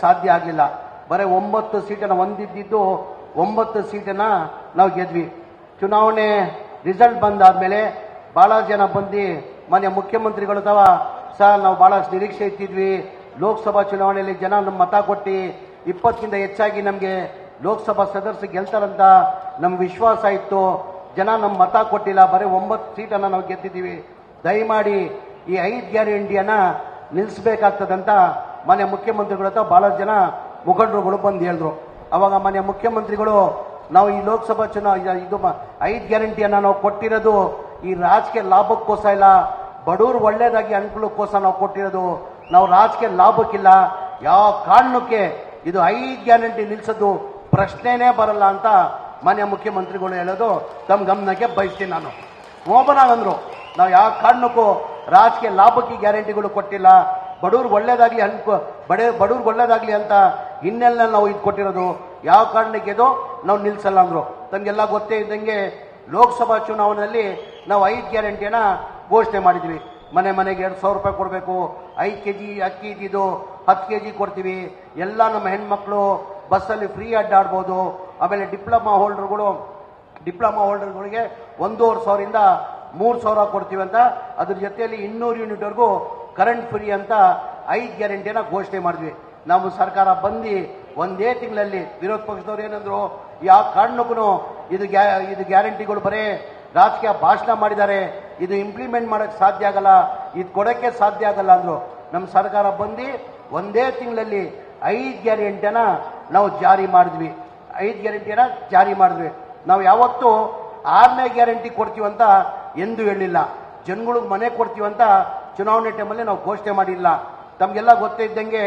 ಸಾಧ್ಯ ಆಗಲಿಲ್ಲ. ಬರೀ ಒಂಬತ್ತು ಸೀಟನ್ನು ಹೊಂದಿದ್ದು ಒಂಬತ್ತು ಸೀಟನ್ನು ನಾವು ಗೆದ್ವಿ. ಚುನಾವಣೆ ರಿಸಲ್ಟ್ ಬಂದಾದ್ಮೇಲೆ ಭಾಳ ಜನ ಬಂದು ಮಾನ್ಯ ಮುಖ್ಯಮಂತ್ರಿಗಳು ಅಥವಾ ಸರ್ ನಾವು ಭಾಳ ನಿರೀಕ್ಷೆ ಇಟ್ಟಿದ್ವಿ. ಲೋಕಸಭಾ ಚುನಾವಣೆಯಲ್ಲಿ ಜನ ನಮ್ಮ ಮತ ಕೊಟ್ಟು ಇಪ್ಪತ್ತಕ್ಕಿಂತ ಹೆಚ್ಚಾಗಿ ನಮಗೆ ಲೋಕಸಭಾ ಸದಸ್ಯರು ಗೆಲ್ತಾರಂತ ನಮ್ಮ ವಿಶ್ವಾಸ ಇತ್ತು. ಜನ ನಮ್ಮ ಮತ ಕೊಟ್ಟಿಲ್ಲ. ಬರೀ ಒಂಬತ್ತು ಸೀಟನ್ನು ನಾವು ಗೆದ್ದಿದ್ದೀವಿ. ದಯಮಾಡಿ ಈ ಐದು ಗ್ಯಾರಂಟಿಯನ್ನು ನಿಲ್ಲಿಸಬೇಕಾಗ್ತದಂತ ಮಾನ್ಯ ಮುಖ್ಯಮಂತ್ರಿಗಳ ಹತ್ರ ಬಹಳ ಜನ ಮುಖಂಡರುಗಳು ಬಂದು ಹೇಳಿದ್ರು. ಅವಾಗ ಮನೆ ಮುಖ್ಯಮಂತ್ರಿಗಳು, ನಾವು ಈ ಲೋಕಸಭಾ ಚುನಾವಣೆ ಇದು ಐದು ಗ್ಯಾರಂಟಿಯನ್ನು ನಾವು ಕೊಟ್ಟಿರೋದು, ಈ ರಾಜಕೀಯ ಲಾಭಕ್ಕೋಸ್ಕರ ಇಲ್ಲ. ಬಡವರು ಒಳ್ಳೇದಾಗಿ ಅನುಕೂಲಕ್ಕೋಸ್ಕರ ನಾವು ಕೊಟ್ಟಿರೋದು, ನಾವು ರಾಜಕೀಯ ಲಾಭಕ್ಕಿಲ್ಲ. ಯಾವ ಕಾರಣಕ್ಕೆ ಇದು ಐದು ಗ್ಯಾರಂಟಿ ನಿಲ್ಲಿಸೋದು ಪ್ರಶ್ನೆನೇ ಬರಲ್ಲ ಅಂತ ಮಾನ್ಯ ಮುಖ್ಯಮಂತ್ರಿಗಳು ಹೇಳೋದು, ತಮ್ಮ ಗಮನಕ್ಕೆ ಬಯಸ್ತೀನಿ ನಾನು. ಓಪನ್ ಆಗಂದ್ರು ನಾವು ಯಾವ ಕಾರಣಕ್ಕೂ ರಾಜಕೀಯ ಲಾಭಕ್ಕೆ ಗ್ಯಾರಂಟಿಗಳು ಕೊಟ್ಟಿಲ್ಲ. ಬಡವ್ರಿಗೆ ಒಳ್ಳೇದಾಗ್ಲಿ ಅನ್ಕೋ, ಬಡ, ಬಡವ್ರಿಗೆ ಒಳ್ಳೇದಾಗ್ಲಿ ಅಂತ ಇನ್ನೆಲ್ಲ ನಾವು ಇದು ಕೊಟ್ಟಿರೋದು. ಯಾವ ಕಾರಣಕ್ಕೆ ಇದು? ನಾವು ನಿಲ್ಸಲ್ಲ ಅಂದರು. ನಮಗೆಲ್ಲ ಗೊತ್ತೇ ಇದ್ದಂಗೆ ಲೋಕಸಭಾ ಚುನಾವಣೆಯಲ್ಲಿ ನಾವು ಐದು ಗ್ಯಾರಂಟಿಯನ್ನ ಘೋಷಣೆ ಮಾಡಿದ್ವಿ. ಮನೆ ಮನೆಗೆ ಎರಡು ಸಾವಿರ ರೂಪಾಯಿ ಕೊಡಬೇಕು. ಐದು ಕೆ ಜಿ ಅಕ್ಕಿ ಇದ್ದಿದ್ದು ಹತ್ತು ಕೆ ಜಿ ಕೊಡ್ತೀವಿ. ಎಲ್ಲ ನಮ್ಮ ಹೆಣ್ಮಕ್ಳು ಬಸ್ಸಲ್ಲಿ ಫ್ರೀ ಅಡ್ಡಾಡ್ಬೋದು ಆಮೇಲೆ ಡಿಪ್ಲೊಮಾ ಹೋಲ್ಡರ್ಗಳು, ಡಿಪ್ಲೊಮಾ ಹೋಲ್ಡರ್ಗಳಿಗೆ ಒಂದೂವರೆ ಸಾವಿರದಿಂದ ಮೂರು ಸಾವಿರ ಕೊಡ್ತೀವಿ ಅಂತ. ಅದ್ರ ಜೊತೆಯಲ್ಲಿ ಇನ್ನೂರು ಯೂನಿಟ್ವರೆಗೂ ಕರೆಂಟ್ ಫ್ರೀ ಅಂತ ಐದು ಗ್ಯಾರಂಟಿನ ಘೋಷಣೆ ಮಾಡಿದ್ವಿ. ನಮ್ಮ ಸರ್ಕಾರ ಬಂದು ಒಂದೇ ತಿಂಗಳಲ್ಲಿ ವಿರೋಧ ಪಕ್ಷದವ್ರು ಏನಂದ್ರು ಯಾವ ಕಾರಣಕ್ಕೂ ಇದು ಗ್ಯಾ, ಇದು ಗ್ಯಾರಂಟಿಗಳು ಬರೇ ರಾಜಕೀಯ ಭಾಷಣ ಮಾಡಿದ್ದಾರೆ, ಇದು ಇಂಪ್ಲಿಮೆಂಟ್ ಮಾಡೋಕ್ಕೆ ಸಾಧ್ಯ ಆಗಲ್ಲ, ಇದು ಕೊಡೋಕ್ಕೆ ಸಾಧ್ಯ ಆಗಲ್ಲ ಅಂದರು. ನಮ್ಮ ಸರ್ಕಾರ ಬಂದು ಒಂದೇ ತಿಂಗಳಲ್ಲಿ ಐದು ಗ್ಯಾರಂಟಿಯನ್ನ ನಾವು ಜಾರಿ ಮಾಡಿದ್ವಿ. ಐದು ಗ್ಯಾರಂಟಿಯನ್ನ ಜಾರಿ ಮಾಡಿದ್ವಿ. ನಾವು ಯಾವತ್ತೂ ಆರನೇ ಗ್ಯಾರಂಟಿ ಕೊಡ್ತೀವಂತ ಎಂದು ಹೇಳಿಲ್ಲ ಜನಗಳಿಗೆ ಮನೆ ಕೊಡ್ತೀವಂತ ಚುನಾವಣೆ ಟೈಮಲ್ಲಿ ನಾವು ಘೋಷಣೆ ಮಾಡಿಲ್ಲ. ತಮಗೆಲ್ಲ ಗೊತ್ತೇ ಇದ್ದಂಗೆ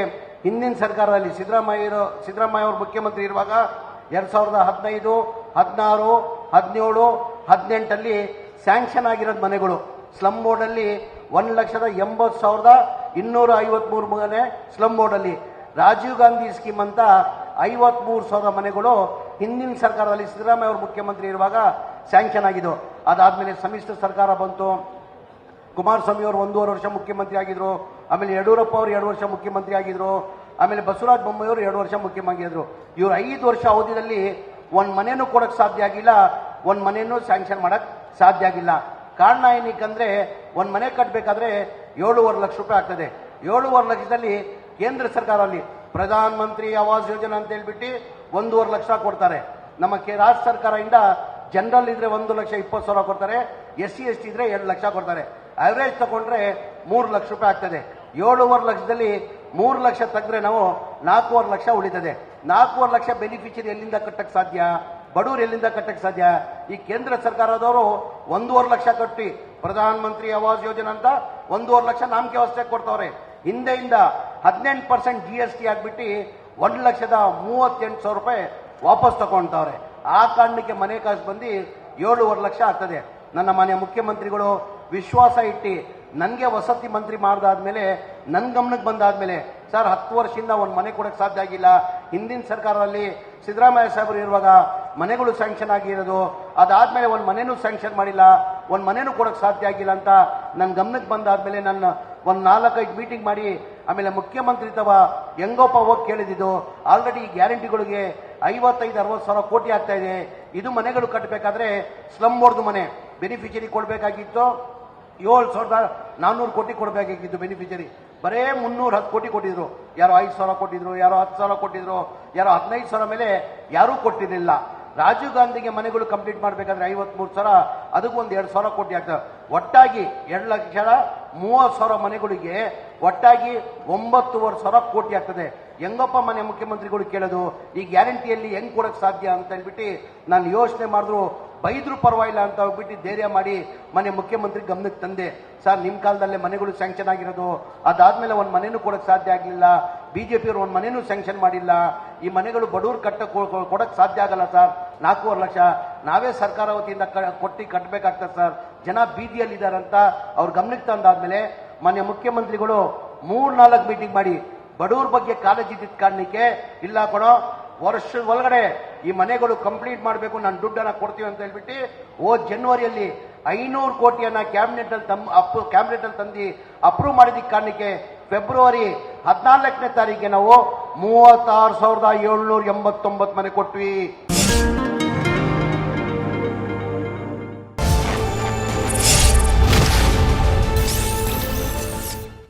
ಹಿಂದಿನ ಸರ್ಕಾರದಲ್ಲಿ ಸಿದ್ದರಾಮಯ್ಯ ಸಿದ್ದರಾಮಯ್ಯ ಅವರು ಮುಖ್ಯಮಂತ್ರಿ ಇರುವಾಗ ಎರಡು ಸಾವಿರದ ಹದಿನೈದು, ಹದಿನಾರು, ಹದಿನೇಳು, ಹದಿನೆಂಟಲ್ಲಿ ಸ್ಯಾಂಕ್ಷನ್ ಆಗಿರೋದು ಮನೆಗಳು. ಸ್ಲಮ್ ಬೋರ್ಡಲ್ಲಿ ಒಂದು ಲಕ್ಷದ ಎಂಬತ್ತು ಸಾವಿರದ ಇನ್ನೂರ ಐವತ್ಮೂರು ಮನೆ ಸ್ಲಮ್ ಬೋರ್ಡಲ್ಲಿ. ರಾಜೀವ್ ಗಾಂಧಿ ಸ್ಕೀಮ್ ಅಂತ ಐವತ್ಮೂರು ಸಾವಿರ ಮನೆಗಳು ಹಿಂದಿನ ಸರ್ಕಾರದಲ್ಲಿ ಸಿದ್ದರಾಮಯ್ಯ ಅವರು ಮುಖ್ಯಮಂತ್ರಿ ಇರುವಾಗ ಸ್ಯಾಂಕ್ಷನ್ ಆಗಿದ್ದು. ಅದಾದಮೇಲೆ ಸಮ್ಮಿಶ್ರ ಸರ್ಕಾರ ಬಂತು. ಕುಮಾರಸ್ವಾಮಿ ಅವರು ಒಂದೂವರೆ ವರ್ಷ ಮುಖ್ಯಮಂತ್ರಿ ಆಗಿದ್ರು, ಆಮೇಲೆ ಯಡಿಯೂರಪ್ಪ ಅವರು ಎರಡು ವರ್ಷ ಮುಖ್ಯಮಂತ್ರಿ ಆಗಿದ್ರು, ಆಮೇಲೆ ಬಸವರಾಜ ಬೊಮ್ಮಾಯಿ ಅವರು ಎರಡು ವರ್ಷ ಮುಖ್ಯಮಂತ್ರಿ ಆಗಿದ್ರು. ಇವರು ಐದು ವರ್ಷ ಅವಧಿಯಲ್ಲಿ ಒಂದು ಮನೆನೂ ಕೊಡಕ್ ಸಾಧ್ಯ ಆಗಿಲ್ಲ, ಒಂದು ಮನೆನೂ ಸ್ಯಾಂಕ್ಷನ್ ಮಾಡಕ್ ಸಾಧ್ಯ ಆಗಿಲ್ಲ. ಕಾರಣ ಏನಕ್ಕಂದ್ರೆ, ಒಂದು ಮನೆ ಕಟ್ಟಬೇಕಾದ್ರೆ ಏಳೂವರೆ ಲಕ್ಷ ರೂಪಾಯಿ ಆಗ್ತದೆ. ಏಳೂವರೆ ಲಕ್ಷದಲ್ಲಿ ಕೇಂದ್ರ ಸರ್ಕಾರದಲ್ಲಿ ಪ್ರಧಾನ ಮಂತ್ರಿ ಆವಾಸ್ ಯೋಜನೆ ಅಂತ ಹೇಳ್ಬಿಟ್ಟು ಒಂದೂವರೆ ಲಕ್ಷ ಕೊಡ್ತಾರೆ. ನಮ್ಮ ಕೆ ರಾಜ್ಯ ಸರ್ಕಾರದಿಂದ ಜನರಲ್ ಇದ್ರೆ ಒಂದು ಲಕ್ಷ ಇಪ್ಪತ್ತು ಸಾವಿರ ಕೊಡ್ತಾರೆ, ಎಸ್ ಸಿ, ಎಸ್ ಟಿ ಇದ್ರೆ ಎರಡು ಲಕ್ಷ ಕೊಡ್ತಾರೆ. ಅವರೇಜ್ ತಗೊಂಡ್ರೆ ಮೂರು ಲಕ್ಷ ರೂಪಾಯಿ ಆಗ್ತದೆ. ಏಳೂವರೆ ಲಕ್ಷದಲ್ಲಿ ಮೂರು ಲಕ್ಷ ತೆಗೆದ್ರೆ ನಾವು ನಾಲ್ಕೂವರೆ ಲಕ್ಷ ಉಳಿತದೆ. ನಾಲ್ಕೂವರೆ ಲಕ್ಷ ಬೆನಿಫಿಷರಿ ಎಲ್ಲಿಂದ ಕಟ್ಟಕ್ ಸಾಧ್ಯ? ಬಡವರು ಎಲ್ಲಿಂದ ಕಟ್ಟಕ್ ಸಾಧ್ಯ? ಈ ಕೇಂದ್ರ ಸರ್ಕಾರದವರು ಒಂದೂವರೆ ಲಕ್ಷ ಕಟ್ಟಿ ಪ್ರಧಾನ ಮಂತ್ರಿ ಆವಾಸ್ ಯೋಜನೆ ಅಂತ ಒಂದೂವರೆ ಲಕ್ಷ ನಾಮಕೆ ವ್ಯವಸ್ಥೆ ಕೊಡ್ತಾವ್ರೆ. ಹಿಂದೆಯಿಂದ ಹದಿನೆಂಟು ಪರ್ಸೆಂಟ್ ಜಿ ಎಸ್ ಟಿ ಆಗ್ಬಿಟ್ಟು ಒಂದು ಲಕ್ಷದ ಮೂವತ್ತೆಂಟು ಸಾವಿರ ರೂಪಾಯಿ ವಾಪಸ್ ತಗೊಳ್ತಾವ್ರೆ ಆ ಕಾರಣಕ್ಕೆ ಮನೆ ಕಾಸು ಬಂದು ಏಳೂವರೆ ಲಕ್ಷ ಆಗ್ತದೆ. ನನ್ನ ಮಾನ್ಯ ಮುಖ್ಯಮಂತ್ರಿಗಳು ವಿಶ್ವಾಸ ಇಟ್ಟು, ನನಗೆ ವಸತಿ ಮಂತ್ರಿ ಮಾಡ್ದಾದ್ಮೇಲೆ ನನ್ನ ಗಮನಕ್ಕೆ ಬಂದಾದ್ಮೇಲೆ, ಸರ್, ಹತ್ತು ವರ್ಷದಿಂದ ಒಂದು ಮನೆ ಕೊಡಕ್ಕೆ ಸಾಧ್ಯ ಆಗಿಲ್ಲ. ಹಿಂದಿನ ಸರ್ಕಾರದಲ್ಲಿ ಸಿದ್ದರಾಮಯ್ಯ ಸಾಹೇಬರು ಇರುವಾಗ ಮನೆಗಳು ಸ್ಯಾಂಕ್ಷನ್ ಆಗಿರೋದು ಅದಾದಮೇಲೆ ಒಂದು ಮನೆನೂ ಸ್ಯಾಂಕ್ಷನ್ ಮಾಡಿಲ್ಲ. ಒಂದು ಮನೆನೂ ಕೊಡಕ್ಕೆ ಸಾಧ್ಯ ಆಗಿಲ್ಲ ಅಂತ ನನ್ನ ಗಮನಕ್ಕೆ ಬಂದಾದಮೇಲೆ ನನ್ನ ಒಂದು ನಾಲ್ಕೈದು ಮೀಟಿಂಗ್ ಮಾಡಿ, ಆಮೇಲೆ ಮುಖ್ಯಮಂತ್ರಿ ತವ ಹೆಂಗೋಪ ಹೋಗಿ ಕೇಳಿದ್ದು ಆಲ್ರೆಡಿ ಗ್ಯಾರಂಟಿಗಳಿಗೆ ಐವತ್ತೈದು, ಅರವತ್ತು ಸಾವಿರ ಕೋಟಿ ಆಗ್ತಾ ಇದೆ. ಇದು ಮನೆಗಳು ಕಟ್ಟಬೇಕಾದ್ರೆ ಸ್ಲಮ್ ಮನೆ ಬೆನಿಫಿಷರಿ ಕೊಡಬೇಕಾಗಿತ್ತು ಏಳು ಸಾವಿರದ ನಾನ್ನೂರು ಕೋಟಿ ಕೊಡಬೇಕಾಗಿತ್ತು ಬೆನಿಫಿಷರಿ ಬರೇ ಮುನ್ನೂರ ಹತ್ತು ಕೋಟಿ ಕೊಟ್ಟಿದ್ರು. ಯಾರೋ ಐದು ಸಾವಿರ ಕೊಟ್ಟಿದ್ರು, ಯಾರೋ ಹತ್ತು ಸಾವಿರ ಕೊಟ್ಟಿದ್ರು, ಯಾರೋ ಹದಿನೈದು ಸಾವಿರ ಮೇಲೆ ಯಾರೂ ಕೊಟ್ಟಿರಲಿಲ್ಲ. ರಾಜೀವ್ ಗಾಂಧಿಗೆ ಮನೆಗಳು ಕಂಪ್ಲೀಟ್ ಮಾಡಬೇಕಾದ್ರೆ ಐವತ್ಮೂರು ಸಾವಿರ ಅದಕ್ಕೊಂದು ಎರಡು ಸಾವಿರ ಕೋಟಿ ಆಗ್ತದೆ. ಒಟ್ಟಾಗಿ ಎರಡು ಲಕ್ಷ ಮೂವತ್ತು ಸಾವಿರ ಮನೆಗಳಿಗೆ ಒಟ್ಟಾಗಿ ಒಂಬತ್ತುವರೆ ಸಾವಿರ ಕೋಟಿ ಆಗ್ತದೆ. ಹೆಂಗಪ್ಪ ಮನೆ ಮುಖ್ಯಮಂತ್ರಿಗಳು ಕೇಳೋದು, ಈ ಗ್ಯಾರಂಟಿಯಲ್ಲಿ ಹೆಂಗ್ ಕೊಡಕ್ ಸಾಧ್ಯ ಅಂತ ಹೇಳ್ಬಿಟ್ಟು ನಾನು ಯೋಚನೆ ಮಾಡಿದ್ರು. ಬೈದ್ರು ಪರವಾಗಿಲ್ಲ ಅಂತ ಹೋಗ್ಬಿಟ್ಟು ಧೈರ್ಯ ಮಾಡಿ ಮನೆ ಮುಖ್ಯಮಂತ್ರಿ ಗಮನಕ್ಕೆ ತಂದೆ. ಸರ್ ನಿಮ್ಮ ಕಾಲದಲ್ಲೇ ಮನೆಗಳು ಸ್ಯಾಂಕ್ಷನ್ ಆಗಿರೋದು. ಅದಾದ್ಮೇಲೆ ಒಂದು ಮನೆನೂ ಕೊಡಕ್ ಸಾಧ್ಯ ಆಗಲಿಲ್ಲ. ಬಿಜೆಪಿಯವರು ಒಂದು ಮನೆನೂ ಸ್ಯಾಂಕ್ಷನ್ ಮಾಡಿಲ್ಲ. ಈ ಮನೆಗಳು ಬಡವ್ರು ಕಟ್ಟ ಕೊಡಕ್ ಸಾಧ್ಯ ಆಗಲ್ಲ ಸರ್. ನಾಲ್ಕೂವರೆ ಲಕ್ಷ. ನಾವೇ ಸರ್ಕಾರ ವತಿಯಿಂದ ಕೊಟ್ಟು ಕಟ್ಟಬೇಕಾಗ್ತದೆ ಸರ್. ಜನ ಬೀದಿಯಲ್ಲಿದ್ದಾರಂತ ಅವ್ರ ಗಮನಕ್ಕೆ ತಂದಾದ್ಮೇಲೆ ಮಾನ್ಯ ಮುಖ್ಯಮಂತ್ರಿಗಳು ಮೂರ್ನಾಲ್ಕು ಮೀಟಿಂಗ್ ಮಾಡಿ ಬಡವ್ರ ಬಗ್ಗೆ ಕಾಳಜಿ ಕಾರಣಕ್ಕೆ ಇಲ್ಲ ಕೊಡೋ ವರ್ಷದ ಒಳಗಡೆ ಈ ಮನೆಗಳು ಕಂಪ್ಲೀಟ್ ಮಾಡಬೇಕು, ನಾನು ದುಡ್ಡನ್ನ ಕೊಡ್ತೀವಿ ಅಂತ ಹೇಳ್ಬಿಟ್ಟು ಓ ಜನವರಿಯಲ್ಲಿ ಐನೂರು ಕೋಟಿಯನ್ನ ಕ್ಯಾಬಿನೆಟ್ ಅಲ್ಲಿ ತಮ್ಮ ಅಪ್ ಕ್ಯಾಬಿನೆಟ್ ಅಲ್ಲಿ ತಂದು ಅಪ್ರೂವ್ ಮಾಡಿದ ಕಾರಣಕ್ಕೆ ಫೆಬ್ರವರಿ ಹದಿನಾಲ್ಕನೇ ತಾರೀಕಿಗೆ ನಾವು ಮೂವತ್ತಾರು ಸಾವಿರದ ಏಳ್ನೂರ ಎಂಬತ್ತೊಂಬತ್ತು ಮನೆ ಕೊಟ್ವಿ.